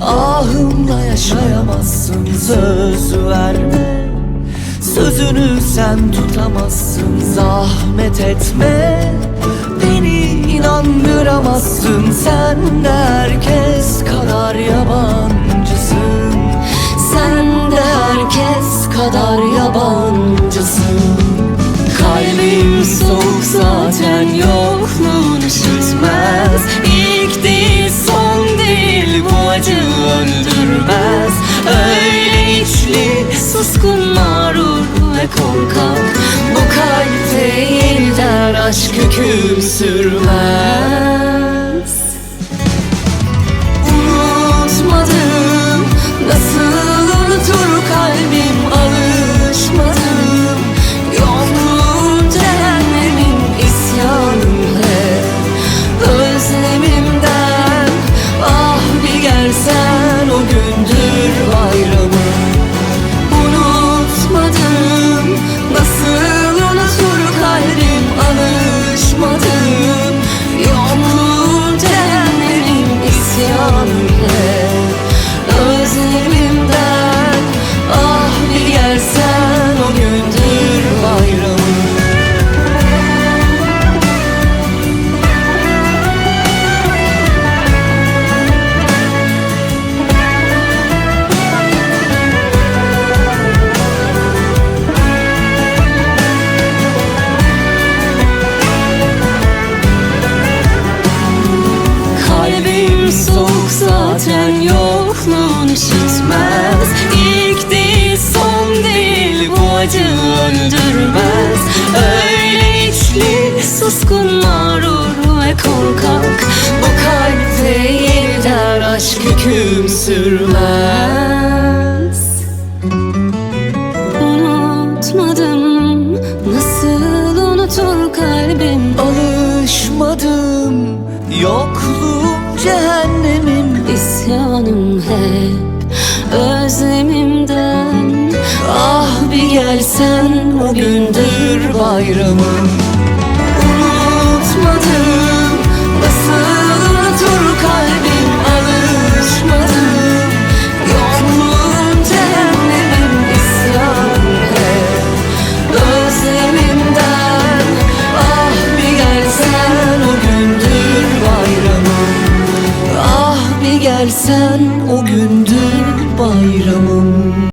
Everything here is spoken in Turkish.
Ahımla yaşayamazsın Söz verme. Sözünü sen tutamazsın Zahmet etme. Beni inandıramazsın Sen de herkes kadar yabancısın. Sen de herkes kadar yabancısın. Kalbim soğuk aşk hüküm sürmez ve korkak Bu kalpte yeniden aşk hüküm sürmez. Unutmadım Nasıl unutur kalbim? Alışmadım yokluğum cehennemim. İsyanım hep özlemimden. Ah bir gelsen o gündür bayramım gelsen o gündür bayramım